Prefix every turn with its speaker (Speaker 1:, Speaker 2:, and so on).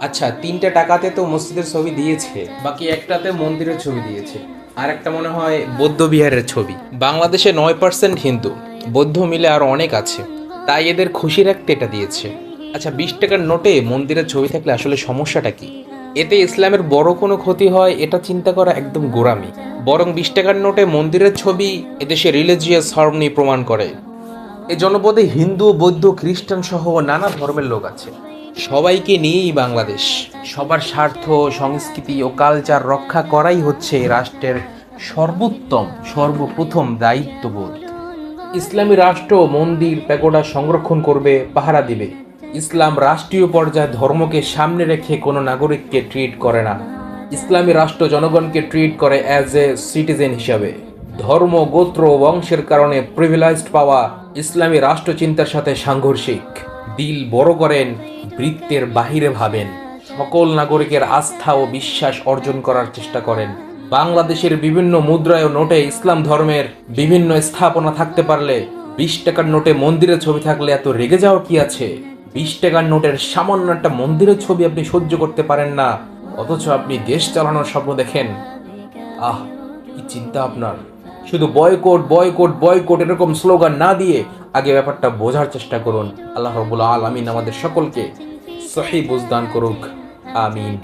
Speaker 1: আচ্ছা তিনটে টাকাতে তো মসজিদের ছবি দিয়েছে, বাকি একটাতে মন্দিরের ছবি দিয়েছে। আর একটা মনে হয় বৌদ্ধ বিহারের ছবি। বাংলাদেশে নয় পার্সেন্ট হিন্দু, বৌদ্ধ মিলে আরও অনেক আছে। তাই এদের খুশি রাখতে এটা দিয়েছে। আচ্ছা বিশ টাকার নোটে মন্দিরের ছবি থাকলে আসলে সমস্যাটা কি? এতে ইসলামের বড় কোনো ক্ষতি হয়, এটা চিন্তা করা একদম গোড়ামি। বরং বিশ টাকার নোটে মন্দিরের ছবি এদেশে রিলিজিয়াস হারমনি প্রমাণ করে। এ জনপদে হিন্দু, বৌদ্ধ, খ্রিস্টান সহ নানা ধর্মের লোক আছে। সবাইকে নিয়েই বাংলাদেশ। সবার স্বার্থ, সংস্কৃতি ও কালচার রক্ষা করাই হচ্ছে রাষ্ট্রের সর্বোত্তম, সর্বপ্রথম দায়িত্ববোধ। ইসলামী রাষ্ট্র মন্দির প্যাগোডা সংরক্ষণ করবে, পাহারা দিবে। ইসলাম রাষ্ট্রীয় পর্যায়ে ধর্মকে সামনে রেখে কোনো নাগরিককে ট্রিট করে না। ইসলামী রাষ্ট্র জনগণকে ট্রিট করে অ্যাজ এ সিটিজেন হিসাবে। ধর্ম, গোত্র বংশের কারণে প্রিভিলাইজড পাওয়া ইসলামী রাষ্ট্র চিন্তার সাথে সাংঘর্ষিক। দিল বড় করেন, বৃত্তের বাহিরে ভাবেন। সকল নাগরিকের আস্থা ও বিশ্বাস অর্জন করার চেষ্টা করেন। বাংলাদেশের বিভিন্ন মুদ্রায় ও নোটে ইসলাম ধর্মের বিভিন্ন স্থাপনা থাকতে পারলে বিশ টাকার নোটে মন্দিরের ছবি থাকলে এত রেগে যাওয়া কি আছে? বিশ টাকার নোটের সামান্য একটা মন্দিরের ছবি আপনি সহ্য করতে পারেন না। অথচ আপনি দেশ চালানোর স্বপ্ন দেখেন। আহ, কি চিন্তা আপনার। শুধু বয়কট বয়কট বয়কট এরকম স্লোগান না দিয়ে আগে ব্যাপারটা বোঝার চেষ্টা করুন আল্লাহ রবুল আলমিন আমাদের সকলকে সহি বুঝদান করুক আমিন